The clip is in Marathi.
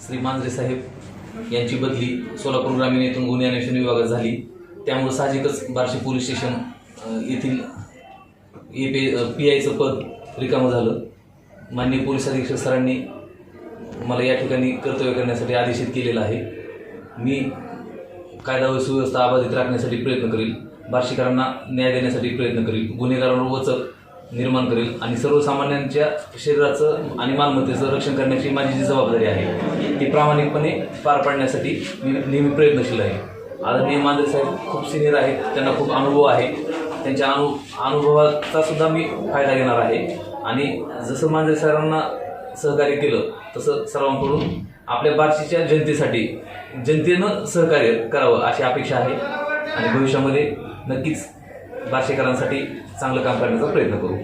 श्री मांजरे साहेब यांची बदली सोलापूर ग्रामीण येथून गुन्हे अन्वेषण विभागात झाली. त्यामुळे साहजिकच बार्शी पोलीस स्टेशन येथील ए पी पी आयचं पद रिकामं झालं. माननीय पोलीस अधीक्षक सरांनी मला या ठिकाणी कर्तव्य करण्यासाठी आदेशित केलेलं आहे. मी कायदा व सुव्यवस्था अबाधित राखण्यासाठी प्रयत्न करील. बार्शीकरांना न्याय देण्यासाठी प्रयत्न करील. गुन्हेगारांवर वचक निर्माण करेल आणि सर्वसामान्यांच्या शरीराचं आणि मालमत्तेचं रक्षण करण्याची माझी जी जबाबदारी आहे ती प्रामाणिकपणे पार पाडण्यासाठी मी नेहमी प्रयत्नशील आहे. आदरणीय मांजरे साहेब खूप सिनियर आहेत त्यांना खूप अनुभव आहे. त्यांच्या अनु अनुभवाचा सुद्धा मी फायदा घेणार आहे. आणि जसं मांजरे सरांना सहकार्य केलं तसं सर्वांकडून आपल्या बार्शीच्या जनतेसाठी जनतेनं सहकार्य करावं अशी अपेक्षा आहे. आणि भविष्यामध्ये नक्कीच भाषेकरांसाठी चांगलं काम करण्याचा प्रयत्न करू.